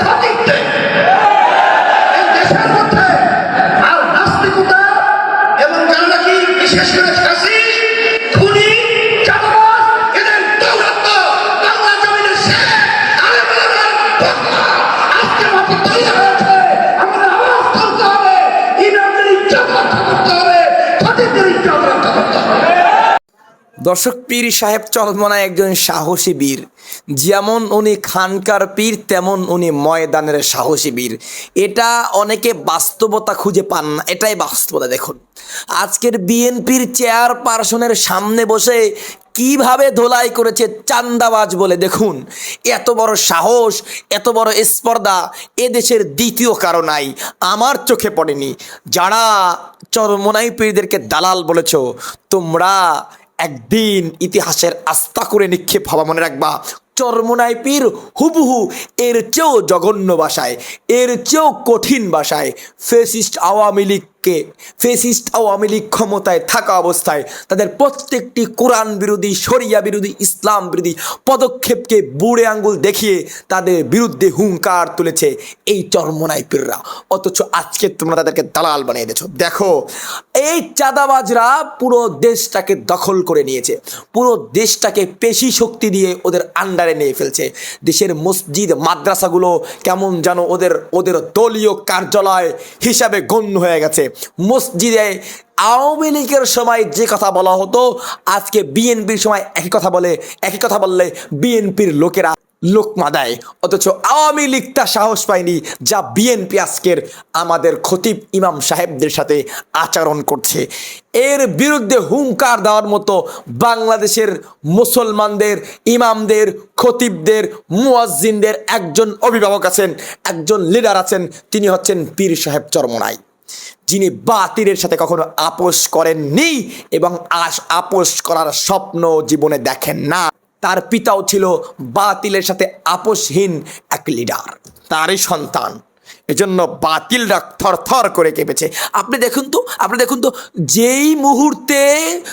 খতিবদের এই দেশের মধ্যে দর্শক পীর সাহেব চরমনায় একজন সাহসী বীর। যেমন উনি খানকার পীর, তেমন উনি ময়দানের সাহসী বীর। এটা অনেকে বাস্তবতা খুঁজে পান না, এটাই বাস্তবতা, দেখুন। আজকের বিএনপির চেয়ারপারসনের সামনে বসে কীভাবে ধোলাই করেছে চান্দাবাজ বলে, দেখুন। এত বড় সাহস, এত বড় স্পর্ধা এদেশের দ্বিতীয় কারও নাই, আমার চোখে পড়েনি। যারা চরমনাই পীরদেরকে দালাল বলেছ, তোমরা একদিন ইতিহাসের আস্থা করে নিক্ষেপ হওয়া মনে রাখবা। চর্মনায় পীর হুবহু এর চেয়েও জঘন্য ভাষায়, এর চেয়েও কঠিন ভাষায়, ফেসিস্ট আওয়ামী লীগকে ফেসিস্ট আওয়ামী লীগ ক্ষমতায় থাকা অবস্থায় তাদের প্রত্যেকটি কোরআন বিরোধী, শরিয়া বিরোধী, ইসলাম বিরোধী পদক্ষেপকে বুড়ে আঙ্গুল দেখিয়ে তাদের বিরুদ্ধে হুঙ্কার তুলেছে এই চরমনাই পীররা অথচ আজকে তোমরা তাদেরকে দালাল বানিয়ে দিয়েছ। দেখো, এই চাঁদাবাজরা পুরো দেশটাকে দখল করে নিয়েছে। পুরো দেশটাকে পেশি শক্তি দিয়ে ওদের আন্ডারে নিয়ে ফেলছে। দেশের মসজিদ, মাদ্রাসাগুলো কেমন যেন ওদের ওদের দলীয় কার্যালয় হিসাবে গণ্য হয়ে গেছে। মসজিদে আওয়ামী লীগের সময় যে কথা বলা হতো, আজকে বিএনপির সময় একই কথা বলে, একই কথা বললে বিএনপির লোকেরা লোকমা দেয় অথচ আওয়ামী লীগটা সাহস পায়নি যা বিএনপি আজকের আমাদের খতিব ইমাম সাহেবদের সাথে আচরণ করছে। এর বিরুদ্ধে হুঙ্কার দেওয়ার মতো বাংলাদেশের মুসলমানদের, ইমামদের, খতিবদের, মুয়াজ্জিনদের একজন অভিভাবক আছেন, একজন লিডার আছেন, তিনি হচ্ছেন পীর সাহেব চরমনাই। যিনি বাতিলের সাথে কখনো আপোষ করেননি এবং আস আপোষ করার স্বপ্ন জীবনে দেখেন না। তার পিতাও ছিল বাতিলের সাথে আপোষহীন এক লিডার তারই সন্তান। এজন্য বাতিলরা থর থর করে কেঁপেছে। আপনি দেখুন তো, আপনি দেখুন তো, যেই মুহূর্তে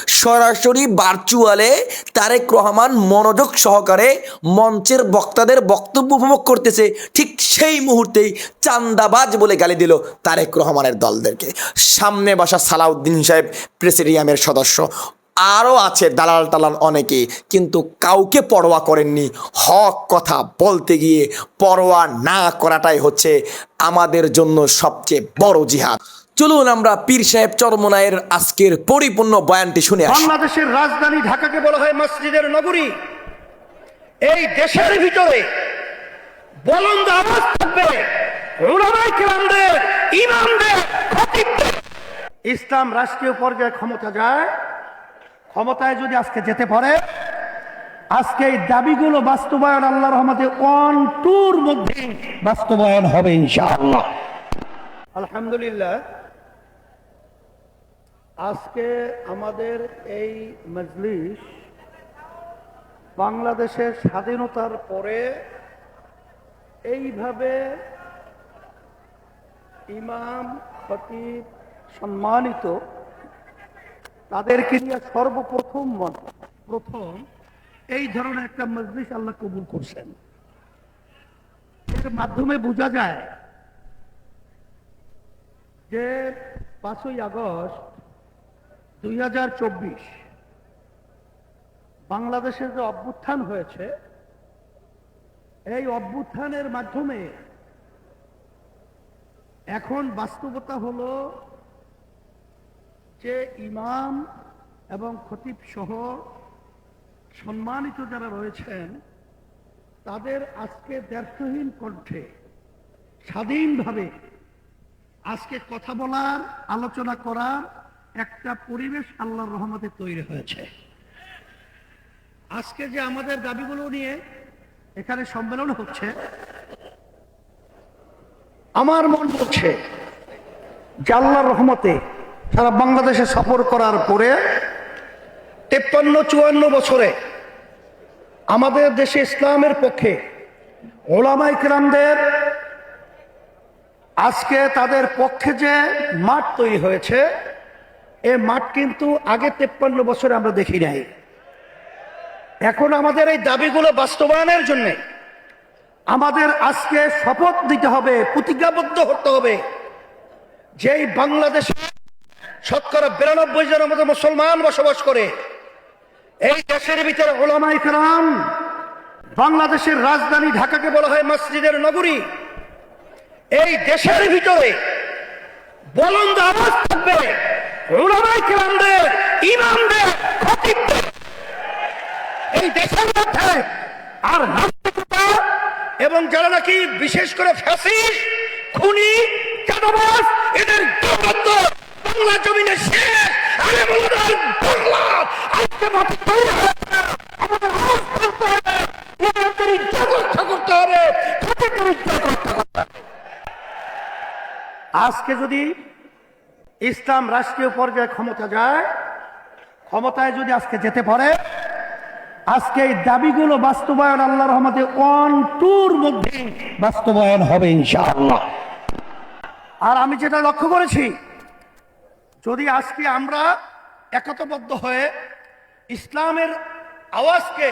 সরাসরি ভার্চুয়ালে তারেক রহমান মনোযোগ সহকারে মঞ্চের বক্তাদের বক্তব্য উপভোগ করতেছে, ঠিক সেই মুহূর্তেই চান্দাবাজ বলে গালি দিল তারেক রহমানের দলদেরকে। সামনে বাসা সালাউদ্দিন সাহেব প্রেসিডিয়ামের সদস্য। আরও আছে দালাল টালাল অনেকে, কিন্তু কাউকে পরোয়া করেননি। হক কথা বলতে গিয়ে পরোয়া না করাটাই হচ্ছে আমাদের জন্য সবচেয়ে বড় জিহাদ। চলুন আমরা পীর সাহেব চরমনায়ের আজকের পরিপূর্ণ বয়ানটি শুনে বাংলাদেশের রাজধানী ঢাকাকে বলা হয় মসজিদের নগরী। এই দেশের ভিতরে বলন্দ আওয়াজ থাকবে ইমামদের। ইসলাম রাষ্ট্রীয় পর্যায়ে ক্ষমতা যায় ক্ষমতায় যদি আজকে যেতে পারে, আজকে এই দাবিগুলো বাস্তবায়ন আল্লাহ রহমতে ওয়ান টুর মধ্যে বাস্তবায়ন হবে ইনশাআল্লাহ। আলহামদুলিল্লাহ, আজকে আমাদের এই মজলিস বাংলাদেশের স্বাধীনতার পরে এইভাবে ইমাম খতিব সম্মানিত তাদেরকে নিয়ে সর্বপ্রথম প্রথম, এই ধরনের একটা মজলিস আল্লাহ কবুল করছেন। এর মাধ্যমে বোঝা যায় যে পাঁচই আগস্ট দুই হাজার চব্বিশ বাংলাদেশের যে অভ্যুত্থান হয়েছে, এই অভ্যুত্থানের মাধ্যমে এখন বাস্তবতা হলো যে ইমাম এবং খতিব সহ সম্মানিত যারা রয়েছেন, তাদের আজকে ব্যর্থহীন কণ্ঠে স্বাধীনভাবে আজকে কথা বলার, আলোচনা করার একটা পরিবেশ আল্লাহর রহমতে তৈরি হয়েছে। আজকে যে আমাদের দাবিগুলো নিয়ে এখানে সম্মেলন হচ্ছে, আমার মন বলছে যে আল্লাহর রহমতে সারা বাংলাদেশে সফর করার পরে তেপ্পান্ন, চুয়ান্ন বছরে আমাদের দেশে ইসলামের পক্ষে ওলামাই কিরামদের আজকে তাদের পক্ষে যে মাঠ তৈরি হয়েছে, এ মাঠ কিন্তু আগে তেপ্পান্ন বছরে আমরা দেখি নাই। এখন আমাদের এই দাবিগুলো বাস্তবায়নের জন্য আমাদের আজকে শপথ দিতে হবে, প্রতিজ্ঞাবদ্ধ হতে হবে। যেই বাংলাদেশে শতকরা বিরানব্বই জনের মতো মুসলমান বসবাস করে। এই দেশের ভিতরে ওলামাই কালাম বাংলাদেশের রাজধানী ঢাকাকে বলা হয় মসজিদের নগরী। এই দেশের ভিতরে বলন্দ আওয়াজ থাকবে। ওলামাই কালামদের ইমামদের, খতিবদের। এই দেশের মধ্যে আর নাস্তিকতা এবং যারা নাকি বিশেষ করে ফ্যাসিস খুনি, চাঁদাবাজ, এদের দৌরাত্ম বাংলা জমিনে শেষ আরে বলার বাংলা। আজকে মাঠে তৈরি আমাদের আওয়াজ হবে। করতে হবে। করতে হবে। আজকে যদি ইসলাম রাষ্ট্রীয় পর্যায়ে ক্ষমতা যায়, ক্ষমতায় যদি আজকে যেতে পারে, আজকে এই দাবিগুলো বাস্তবায়ন আল্লাহ রহমতে ওয়ান টুর মধ্যে বাস্তবায়ন হবে ইনশাআল্লাহ। আর আমি যেটা লক্ষ্য করেছি যদি আজকে আমরা একতাবদ্ধ হয়ে ইসলামের আওয়াজকে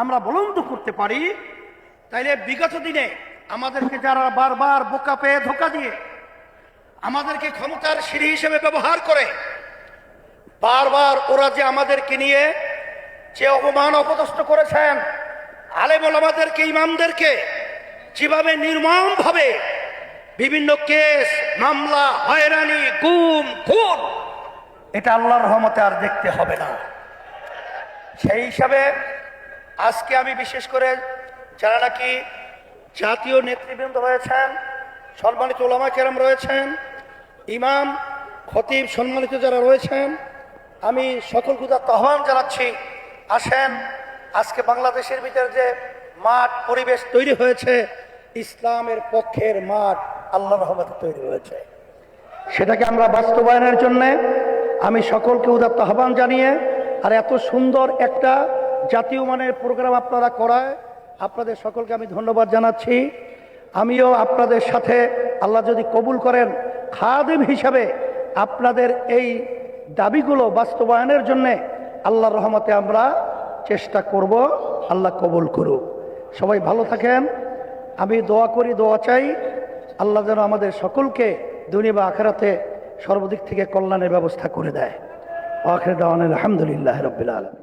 আমরা বলন্দ করতে পারি, তাইলে বিগত দিনে আমাদেরকে যারা বারবার বোকা পেয়ে ধোকা দিয়ে আমাদেরকে ক্ষমতার সিঁড়ি হিসেবে ব্যবহার করে, বারবার ওরা যে আমাদেরকে নিয়ে যে অপমান অপদস্থ করেছেন আলেমল আমাদেরকে ইমামদেরকে, যেভাবে নির্মম ভাবে বিভিন্ন কেস, মামলা, হয়রানি, গুম, খুন। এটা আল্লাহর রহমতে আর দেখতে হবে না। সেই হিসাবে আজকে আমি বিশেষ করে যারা নাকি জাতীয় নেতৃবৃন্দ রয়েছেন, সম্মানিত ওলামা কেরাম রয়েছেন, ইমাম, খতিব সম্মানিত যারা রয়েছেন, আমি সকল গুদার আহ্বান জানাচ্ছি। আসেন, আজকে বাংলাদেশের ভিতরে যে মাঠ পরিবেশ তৈরি হয়েছে, ইসলামের পক্ষের মাঠ। আল্লাহ রহমতে তৈরি হয়েছে। সেটাকে আমরা বাস্তবায়নের জন্য আমি সকলকে উদাত্ত আহ্বান জানিয়ে, আর এত সুন্দর একটা জাতীয় মানের প্রোগ্রাম আপনারা করায়, আপনাদের সকলকে আমি ধন্যবাদ জানাচ্ছি। আমিও আপনাদের সাথে আল্লাহ যদি কবুল করেন, খাদিম হিসাবে আপনাদের এই দাবিগুলো বাস্তবায়নের জন্যে আল্লাহর রহমতে আমরা চেষ্টা করব, আল্লাহ কবুল করুক। সবাই ভালো থাকেন। আমি দোয়া করি, দোয়া চাই। আল্লাহ যেন আমাদের সকলকে দুনিয়া বা আখেরাতে সর্বদিক থেকে কল্যাণের ব্যবস্থা করে দেয়। আখের দাওয়ানের আলহামদুলিল্লাহ রবিল আলম